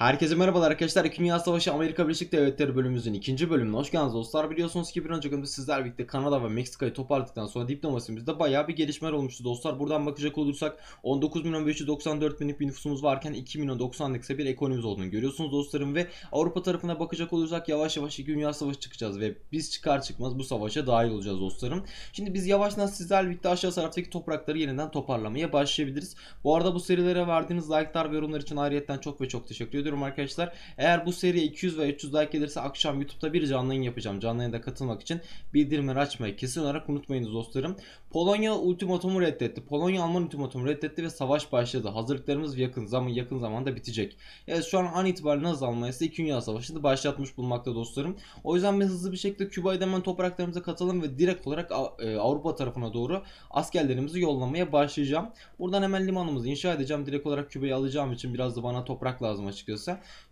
Herkese merhabalar arkadaşlar. İkinci Dünya Savaşı Amerika Birleşik Devletleri bölümümüzün ikinci bölümüne hoş geldiniz dostlar. Biliyorsunuz ki bir önceki sizler birlikte Kanada ve Meksika'yı toparladıktan sonra diplomasimizde bayağı bir gelişmeler olmuştu dostlar. Buradan bakacak olursak 19 milyon 594 binlik bir nüfusumuz varken 2 milyon 90'lık ise bir ekonomimiz olduğunu görüyorsunuz dostlarım. Ve Avrupa tarafına bakacak olursak yavaş yavaş İkinci Dünya Savaşı çıkacağız ve biz çıkar çıkmaz bu savaşa dahil olacağız dostlarım. Şimdi biz yavaştan sizlerle birlikte aşağı taraftaki toprakları yeniden toparlamaya başlayabiliriz. Bu arada bu serilere verdiğiniz like'lar ve yorumlar için ayrıyetten çok ve çok teşekkür ediyorum arkadaşlar. Eğer bu seriye 200 ve 300 like gelirse akşam YouTube'da bir canlı yayın yapacağım. Canlı yayında katılmak için bildirimleri açmayı kesin olarak unutmayınız dostlarım. Polonya ultimatomu reddetti. Polonya Alman ultimatomu reddetti ve savaş başladı. Hazırlıklarımız yakın zaman yakın zamanda bitecek. Evet şu an an itibariyle Nazi Almanya'sı 2. Dünya Savaşı'nı başlatmış bulunmakta dostlarım. O yüzden biz hızlı bir şekilde Küba'yı da hemen topraklarımıza katalım ve direkt olarak e, Avrupa tarafına doğru askerlerimizi yollamaya başlayacağım. Buradan hemen limanımızı inşa edeceğim. Direkt olarak Küba'yı alacağım için biraz da bana toprak lazım açıkçası.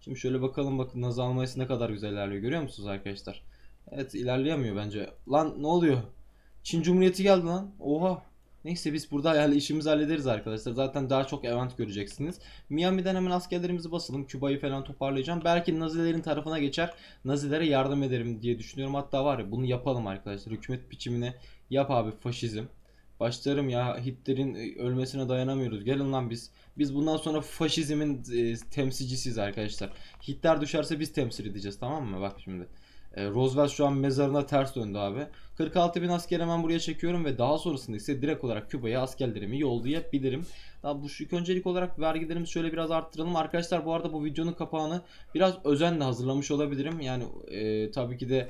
Şimdi şöyle bakalım bakın Nazi Almanya'sı ne kadar güzel ilerliyor. Görüyor musunuz arkadaşlar? Evet ilerleyemiyor bence. Lan ne oluyor? Çin Cumhuriyeti geldi lan. Oha. Neyse biz burada yani işimizi hallederiz arkadaşlar. Zaten daha çok event göreceksiniz. Miami'den hemen askerlerimizi basalım. Küba'yı falan toparlayacağım. Belki Nazilerin tarafına geçer. Nazilere yardım ederim diye düşünüyorum. Hatta var ya bunu yapalım arkadaşlar. Hükümet biçimine yap abi faşizm. Başlarım ya Hitler'in e, ölmesine dayanamıyoruz. Gelin lan biz. Biz bundan sonra faşizmin e, temsilcisiyiz arkadaşlar. Hitler düşerse biz temsil edeceğiz tamam mı? Bak şimdi. E, Roosevelt şu an mezarına ters döndü abi. 46 bin asker hemen buraya çekiyorum ve daha sonrasında ise direkt olarak Küba'ya askerlerimi yollayabilirim. Daha bu ilk öncelik olarak vergilerimizi şöyle biraz arttıralım. Arkadaşlar bu arada bu videonun kapağını biraz özenle hazırlamış olabilirim. Yani e, tabii ki de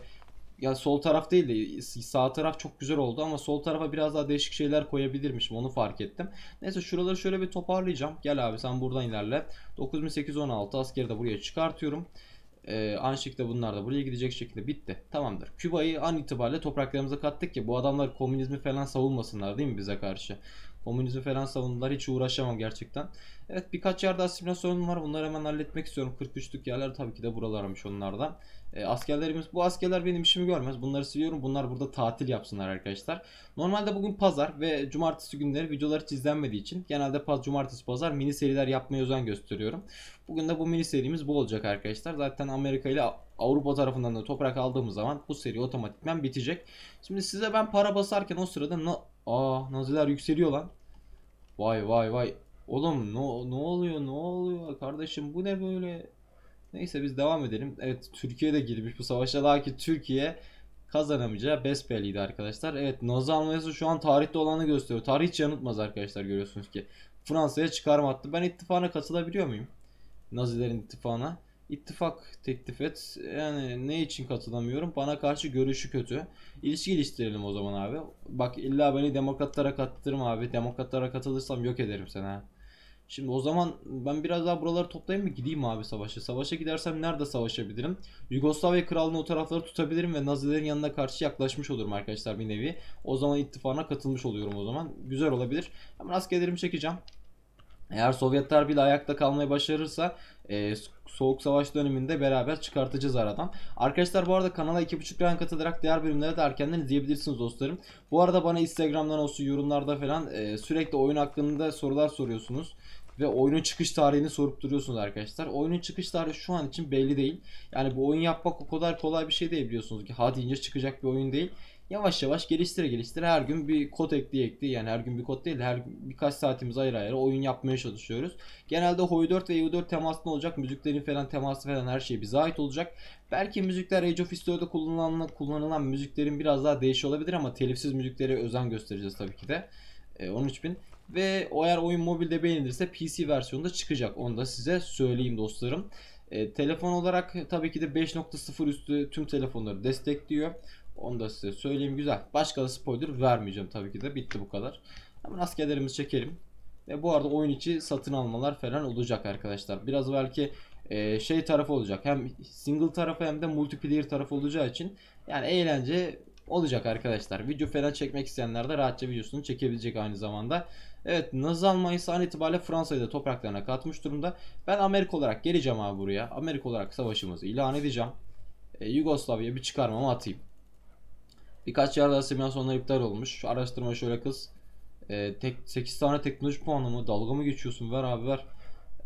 ya sol taraf değil de sağ taraf çok güzel oldu ama sol tarafa biraz daha değişik şeyler koyabilirmişim onu fark ettim. Neyse şuraları şöyle bir toparlayacağım. Gel abi sen buradan ilerle. 9816 askeri de buraya çıkartıyorum. Ee, Anşik de bunlar da buraya gidecek şekilde bitti. Tamamdır. Küba'yı an itibariyle topraklarımıza kattık ki bu adamlar komünizmi falan savunmasınlar değil mi bize karşı? Komünizmi falan savundular. Hiç uğraşamam gerçekten. Evet birkaç yerde asimilasyon var. Bunları hemen halletmek istiyorum. 43'lük yerler tabii ki de buralarmış onlardan. E, askerlerimiz bu askerler benim işimi görmez. Bunları siliyorum. Bunlar burada tatil yapsınlar arkadaşlar. Normalde bugün pazar ve cumartesi günleri videolar hiç izlenmediği için genelde paz cumartesi pazar mini seriler yapmaya özen gösteriyorum. Bugün de bu mini serimiz bu olacak arkadaşlar. Zaten Amerika ile Avrupa tarafından da toprak aldığımız zaman bu seri otomatikman bitecek. Şimdi size ben para basarken o sırada na Aa Naziler yükseliyor lan. Vay vay vay. Oğlum ne, ne oluyor ne oluyor kardeşim bu ne böyle? Neyse biz devam edelim. Evet Türkiye de girmiş bu savaşa. Daha ki Türkiye kazanamayacağı besbelliydi arkadaşlar. Evet Nazi Almanya'sı şu an tarihte olanı gösteriyor. Tarih hiç yanıltmaz arkadaşlar görüyorsunuz ki. Fransa'ya çıkarma attı. Ben ittifana katılabiliyor muyum? Nazilerin ittifana. İttifak teklif et. Yani ne için katılamıyorum? Bana karşı görüşü kötü. İlişki iliştirelim o zaman abi. Bak illa beni demokratlara kattırma abi. Demokratlara katılırsam yok ederim seni ha. Şimdi o zaman ben biraz daha buraları toplayayım mı gideyim abi savaşa. Savaşa gidersem nerede savaşabilirim? Yugoslavya krallığını o tarafları tutabilirim ve Nazilerin yanına karşı yaklaşmış olurum arkadaşlar bir nevi. O zaman ittifana katılmış oluyorum o zaman. Güzel olabilir. Hemen askerlerimi çekeceğim. Eğer Sovyetler bile ayakta kalmayı başarırsa e, Soğuk Savaş döneminde beraber çıkartacağız aradan. Arkadaşlar bu arada kanala 2.5 lira katılarak diğer bölümleri de erkenden izleyebilirsiniz dostlarım. Bu arada bana Instagram'dan olsun yorumlarda falan e, sürekli oyun hakkında sorular soruyorsunuz ve oyunun çıkış tarihini sorup duruyorsunuz arkadaşlar. Oyunun çıkış tarihi şu an için belli değil. Yani bu oyun yapmak o kadar kolay bir şey değil biliyorsunuz ki. Ha deyince çıkacak bir oyun değil. Yavaş yavaş geliştire geliştire her gün bir kod ekli ekli yani her gün bir kod değil her birkaç saatimiz ayır ayır oyun yapmaya çalışıyoruz. Genelde HOI 4 ve EU4 temaslı olacak. Müziklerin falan teması falan her şey bize ait olacak. Belki müzikler Age of History'de kullanılan, kullanılan müziklerin biraz daha değişiyor olabilir ama telifsiz müziklere özen göstereceğiz tabii ki de. E, 13000 ve o eğer oyun mobilde beğenilirse PC versiyonda çıkacak. Onu da size söyleyeyim dostlarım. E, telefon olarak tabii ki de 5.0 üstü tüm telefonları destekliyor. Onu da size söyleyeyim güzel. Başka da spoiler vermeyeceğim tabii ki de. Bitti bu kadar. Hemen askerlerimizi çekelim. Ve bu arada oyun içi satın almalar falan olacak arkadaşlar. Biraz belki e, şey tarafı olacak. Hem single tarafı hem de multiplayer tarafı olacağı için yani eğlence olacak arkadaşlar. Video falan çekmek isteyenler de rahatça videosunu çekebilecek aynı zamanda. Evet Nazi Almanya'sı an itibariyle Fransa'yı da topraklarına katmış durumda. Ben Amerika olarak geleceğim abi buraya. Amerika olarak savaşımızı ilan edeceğim. E, Yugoslavya'ya bir çıkarmamı atayım. Birkaç yerde asimilasyonlar iptal olmuş. Şu araştırma şöyle kız. E, tek, 8 tane teknoloji puanı mı? Dalga mı geçiyorsun? Ver abi ver.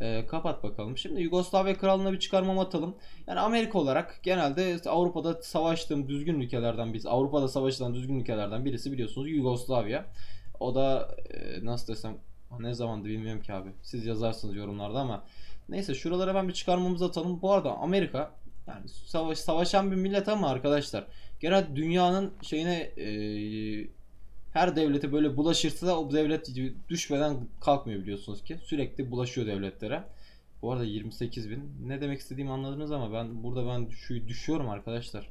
Ee, kapat bakalım. Şimdi Yugoslavya Krallığı'na bir çıkarmam atalım. Yani Amerika olarak genelde Avrupa'da savaştığım düzgün ülkelerden biz Avrupa'da savaşılan düzgün ülkelerden birisi biliyorsunuz Yugoslavya. O da e, nasıl desem ne zamandı bilmiyorum ki abi. Siz yazarsınız yorumlarda ama neyse şuralara ben bir çıkarmamızı atalım. Bu arada Amerika yani savaş savaşan bir millet ama arkadaşlar genel dünyanın şeyine e, her devlete böyle bulaşırsa da o devlet düşmeden kalkmıyor biliyorsunuz ki. Sürekli bulaşıyor devletlere. Bu arada 28 bin. Ne demek istediğimi anladınız ama ben burada ben şu düşüyorum arkadaşlar.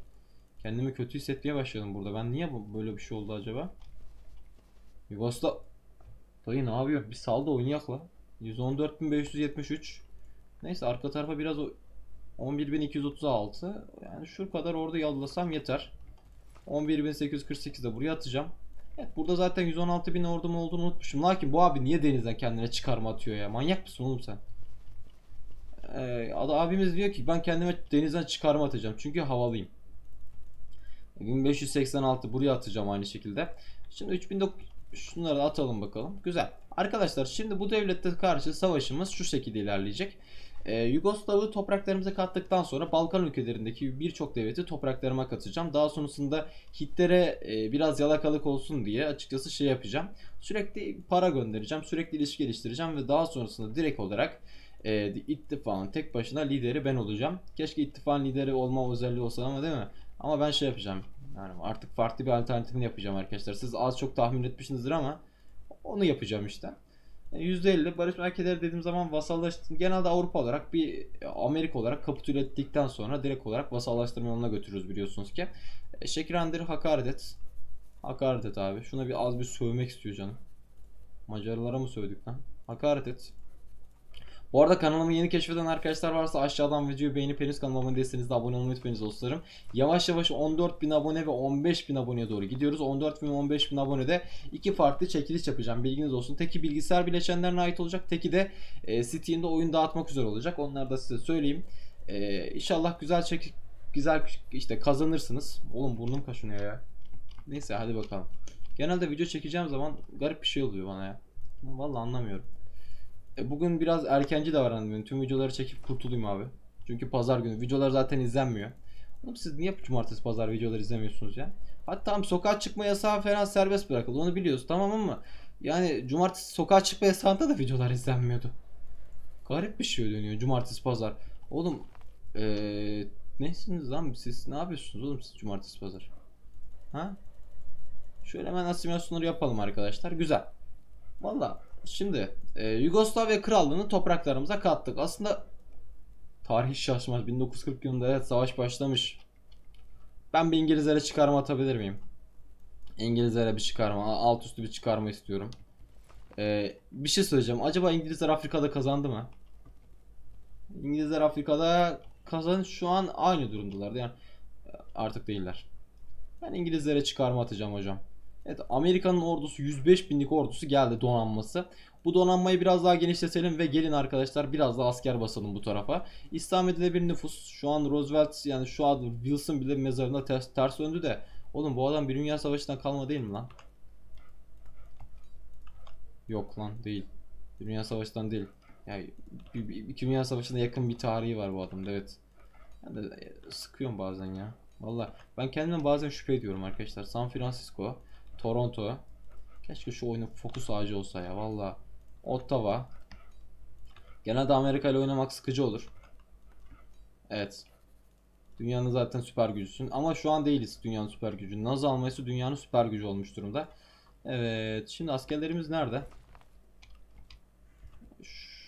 Kendimi kötü hissetmeye başladım burada. Ben niye böyle bir şey oldu acaba? Yugoslav... Dayı ne yapıyor? Bir sal da oynayak la. 114.573. Neyse arka tarafa biraz o 11.236. Yani şu kadar orada yallasam yeter. 11.848 de buraya atacağım. Evet burada zaten 116.000 ordum olduğunu unutmuşum. Lakin bu abi niye denizden kendine çıkarma atıyor ya? Manyak mısın oğlum sen? Ee, abimiz diyor ki ben kendime denizden çıkarma atacağım. Çünkü havalıyım. 1586 buraya atacağım aynı şekilde. Şimdi 3900 şunları da atalım bakalım. Güzel. Arkadaşlar şimdi bu devlette karşı savaşımız şu şekilde ilerleyecek. Ee, Yugoslav'ı topraklarımıza kattıktan sonra Balkan ülkelerindeki birçok devleti topraklarıma katacağım. Daha sonrasında Hitlere e, biraz yalakalık olsun diye açıkçası şey yapacağım. Sürekli para göndereceğim, sürekli ilişki geliştireceğim ve daha sonrasında direkt olarak e, ittifakın tek başına lideri ben olacağım. Keşke ittifakın lideri olma özelliği olsa ama değil mi? Ama ben şey yapacağım. Yani artık farklı bir alternatifini yapacağım arkadaşlar. Siz az çok tahmin etmişsinizdir ama onu yapacağım işte. %50 barış merkezleri dediğim zaman vasallaştı. Genelde Avrupa olarak bir Amerika olarak kapitüle ettikten sonra direkt olarak vasallaştırma yoluna götürürüz biliyorsunuz ki. E, Şekirandır hakaret et. Hakaret et abi. Şuna bir az bir sövmek istiyor canım. Macarlara mı sövdük lan? Hakaret et. Bu arada kanalımı yeni keşfeden arkadaşlar varsa aşağıdan videoyu beğenip henüz kanalıma abone değilseniz de abone olmayı unutmayınız dostlarım. Yavaş yavaş 14.000 abone ve 15.000 aboneye doğru gidiyoruz. 14.000 ve 15.000 abonede iki farklı çekiliş yapacağım. Bilginiz olsun. Teki bilgisayar bileşenlerine ait olacak. Teki de e, Steam'de oyun dağıtmak üzere olacak. Onları da size söyleyeyim. E, inşallah güzel çek güzel işte kazanırsınız. Oğlum burnum kaşınıyor ya. Neyse hadi bakalım. Genelde video çekeceğim zaman garip bir şey oluyor bana ya. Vallahi anlamıyorum. E, bugün biraz erkenci davrandım. Tüm videoları çekip kurtulayım abi. Çünkü pazar günü. Videolar zaten izlenmiyor. Oğlum siz niye cumartesi pazar videoları izlemiyorsunuz ya? Hatta tamam sokağa çıkma yasağı falan serbest bırakıldı. Onu biliyoruz tamam ama yani cumartesi sokağa çıkma yasağında da videolar izlenmiyordu. Garip bir şey dönüyor cumartesi pazar. Oğlum eee nesiniz lan siz? Ne yapıyorsunuz oğlum siz cumartesi pazar? Ha? Şöyle hemen asimilasyonları yapalım arkadaşlar. Güzel. Valla şimdi e, Yugoslavya Krallığı'nı topraklarımıza kattık. Aslında tarih şaşmaz. 1940 yılında evet savaş başlamış. Ben bir İngilizlere çıkarma atabilir miyim? İngilizlere bir çıkarma, alt üstü bir çıkarma istiyorum. E, bir şey söyleyeceğim. Acaba İngilizler Afrika'da kazandı mı? İngilizler Afrika'da kazan şu an aynı durumdalar. Yani e, artık değiller. Ben İngilizlere çıkarma atacağım hocam. Evet Amerika'nın ordusu 105 binlik ordusu geldi donanması. Bu donanmayı biraz daha genişletelim ve gelin arkadaşlar biraz daha asker basalım bu tarafa. İslam edilebilir nüfus. Şu an Roosevelt yani şu an Wilson bile mezarında ters, ters döndü de. Oğlum bu adam bir dünya savaşından kalma değil mi lan? Yok lan değil. Bir dünya savaşından değil. Yani iki dünya savaşına yakın bir tarihi var bu adamda evet. De e, sıkıyorum bazen ya. Valla ben kendimden bazen şüphe ediyorum arkadaşlar. San Francisco, Toronto. Keşke şu oyunun fokus ağacı olsa ya valla. Ottawa. Genelde Amerika ile oynamak sıkıcı olur. Evet. Dünyanın zaten süper gücüsün. Ama şu an değiliz dünyanın süper gücü. Naz alması dünyanın süper gücü olmuş durumda. Evet. Şimdi askerlerimiz nerede?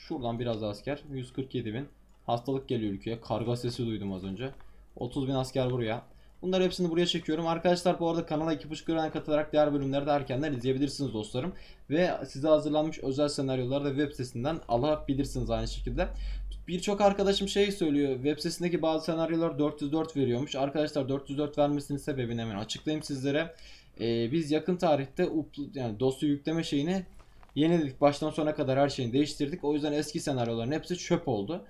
Şuradan biraz asker. 147 bin. Hastalık geliyor ülkeye. Karga sesi duydum az önce. 30 bin asker buraya. Bunları hepsini buraya çekiyorum. Arkadaşlar bu arada kanala 2.5 liradan katılarak diğer bölümleri de erkenden izleyebilirsiniz dostlarım. Ve size hazırlanmış özel senaryoları da web sitesinden alabilirsiniz aynı şekilde. Birçok arkadaşım şey söylüyor. Web sitesindeki bazı senaryolar 404 veriyormuş. Arkadaşlar 404 vermesinin sebebini hemen açıklayayım sizlere. Ee, biz yakın tarihte yani dosya yükleme şeyini yeniledik. Baştan sona kadar her şeyini değiştirdik. O yüzden eski senaryoların hepsi çöp oldu.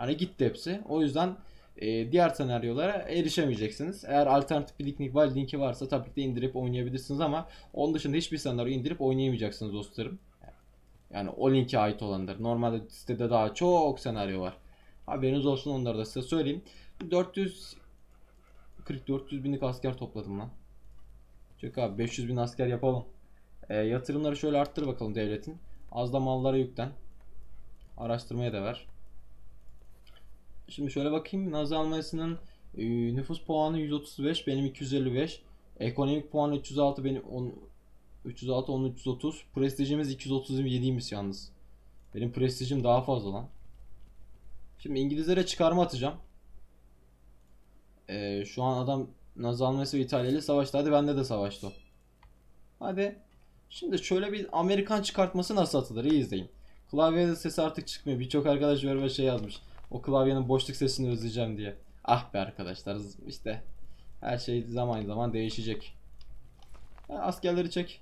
Yani gitti hepsi. O yüzden e, diğer senaryolara erişemeyeceksiniz. Eğer alternatif bir link var, linki varsa tabii ki de indirip oynayabilirsiniz ama onun dışında hiçbir senaryo indirip oynayamayacaksınız dostlarım. Yani o linke ait olandır. Normalde sitede daha çok senaryo var. Haberiniz olsun onları da size söyleyeyim. 400 40 400 binlik asker topladım lan. Çok abi 500 bin asker yapalım. E, yatırımları şöyle arttır bakalım devletin. Az da mallara yüklen. Araştırmaya da ver. Şimdi şöyle bakayım. Nazi Almanya'sının e, nüfus puanı 135, benim 255. Ekonomik puan 306, benim 10, 306, onun 330. Prestijimiz 237'ymiş yalnız. Benim prestijim daha fazla lan. Şimdi İngilizlere çıkarma atacağım. E, şu an adam Nazi Almanya'sı ve İtalya ile savaştı. Hadi bende de savaştı. Hadi. Şimdi şöyle bir Amerikan çıkartması nasıl atılır? İyi izleyin. Klavyede sesi artık çıkmıyor. Birçok arkadaş böyle şey yazmış. O klavyenin boşluk sesini özleyeceğim diye. Ah be arkadaşlar işte her şey zaman zaman değişecek. Askerleri çek.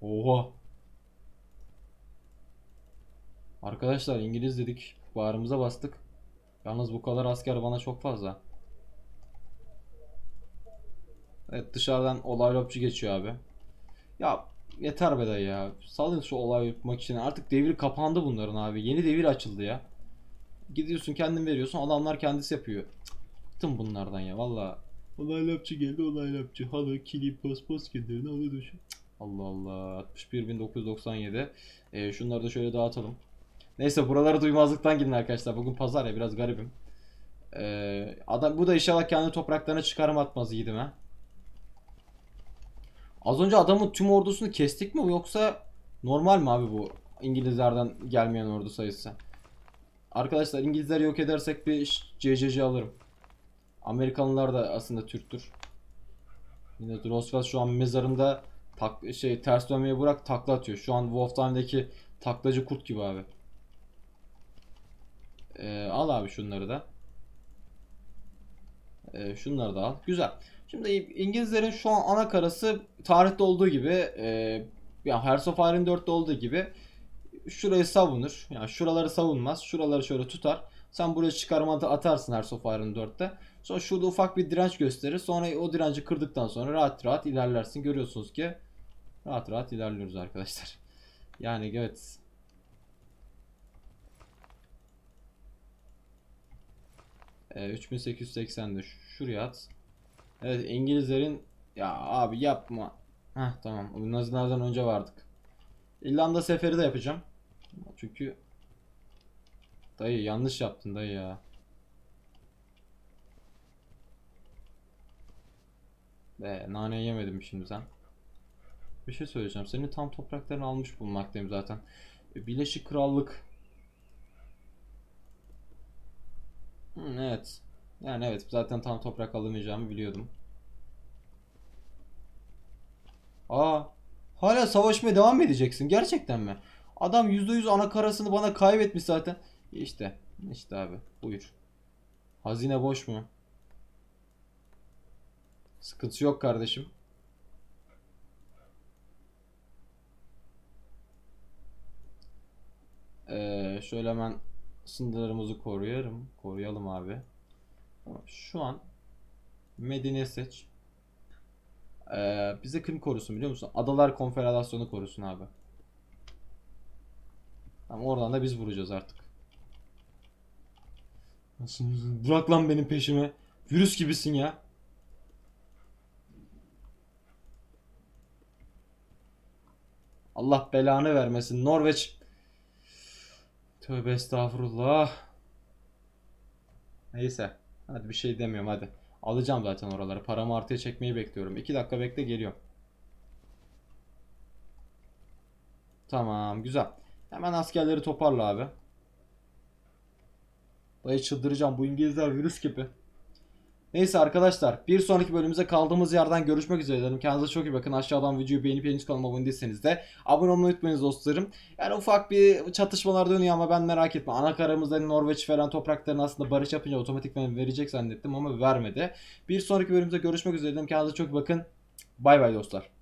Oha. Arkadaşlar İngiliz dedik. Bağrımıza bastık. Yalnız bu kadar asker bana çok fazla. Evet dışarıdan olay lopçu geçiyor abi. Ya yeter be dayı ya. Salın şu olay makinesi. Artık devir kapandı bunların abi. Yeni devir açıldı ya. Gidiyorsun kendin veriyorsun adamlar kendisi yapıyor. Bıktım bunlardan ya valla. Olay lapçı geldi olay lapçı. Halı, kili, paspas getirin halı düşün. Allah Allah. 61.997. Ee, şunları da şöyle dağıtalım. Neyse buraları duymazlıktan gidin arkadaşlar. Bugün pazar ya biraz garibim. Ee, adam bu da inşallah kendi topraklarına çıkarma atmaz yiğidime. Az önce adamın tüm ordusunu kestik mi yoksa normal mi abi bu İngilizlerden gelmeyen ordu sayısı? Arkadaşlar İngilizleri yok edersek bir CCC alırım. Amerikanlılar da aslında Türktür. Yine Roosevelt şu an mezarında tak, şey ters dönmeyi bırak takla atıyor. Şu an Wolf Time'daki taklacı kurt gibi abi. Ee, al abi şunları da. Ee, şunları da al. Güzel. Şimdi İngilizlerin şu an ana karası tarihte olduğu gibi e, ya Hearts of Iron 4'te olduğu gibi şurayı savunur. Yani şuraları savunmaz. Şuraları şöyle tutar. Sen buraya çıkarma at- atarsın Hearts of Iron 4'te. Sonra şurada ufak bir direnç gösterir. Sonra o direnci kırdıktan sonra rahat rahat ilerlersin. Görüyorsunuz ki rahat rahat ilerliyoruz arkadaşlar. Yani evet. Ee, 3880'de şuraya at. Evet İngilizlerin ya abi yapma. Heh tamam. Nazilerden önce vardık. İrlanda seferi de yapacağım. Çünkü dayı yanlış yaptın dayı ya. Be nane yemedim şimdi sen. Bir şey söyleyeceğim. Senin tam topraklarını almış bulunmaktayım zaten. E, Birleşik Krallık. Hı, evet. Yani evet zaten tam toprak alamayacağımı biliyordum. Aa, hala savaşmaya devam edeceksin? Gerçekten mi? Adam %100 ana karasını bana kaybetmiş zaten. İşte, işte abi, buyur. Hazine boş mu? Sıkıntı yok kardeşim. Ee, şöyle hemen sınırlarımızı koruyarım. Koruyalım abi. Şu an Medine seç. Ee, bize kim korusun biliyor musun? Adalar Konfederasyonu korusun abi. Tamam oradan da biz vuracağız artık. Bırak lan benim peşime. Virüs gibisin ya. Allah belanı vermesin. Norveç. Tövbe estağfurullah. Neyse. Hadi bir şey demiyorum hadi. Alacağım zaten oraları. Paramı artıya çekmeyi bekliyorum. 2 dakika bekle geliyorum. Tamam güzel. Hemen askerleri toparla abi. Dayı çıldıracağım. Bu İngilizler virüs gibi. Neyse arkadaşlar bir sonraki bölümümüzde kaldığımız yerden görüşmek üzere dedim. Kendinize çok iyi bakın. Aşağıdan videoyu beğenip henüz kanalıma abone değilseniz de abone olmayı unutmayınız dostlarım. Yani ufak bir çatışmalar dönüyor ama ben merak etme. Ana karamızda Norveç veren topraklarını aslında barış yapınca otomatikman verecek zannettim ama vermedi. Bir sonraki bölümümüzde görüşmek üzere dedim. Kendinize çok iyi bakın. Bay bay dostlar.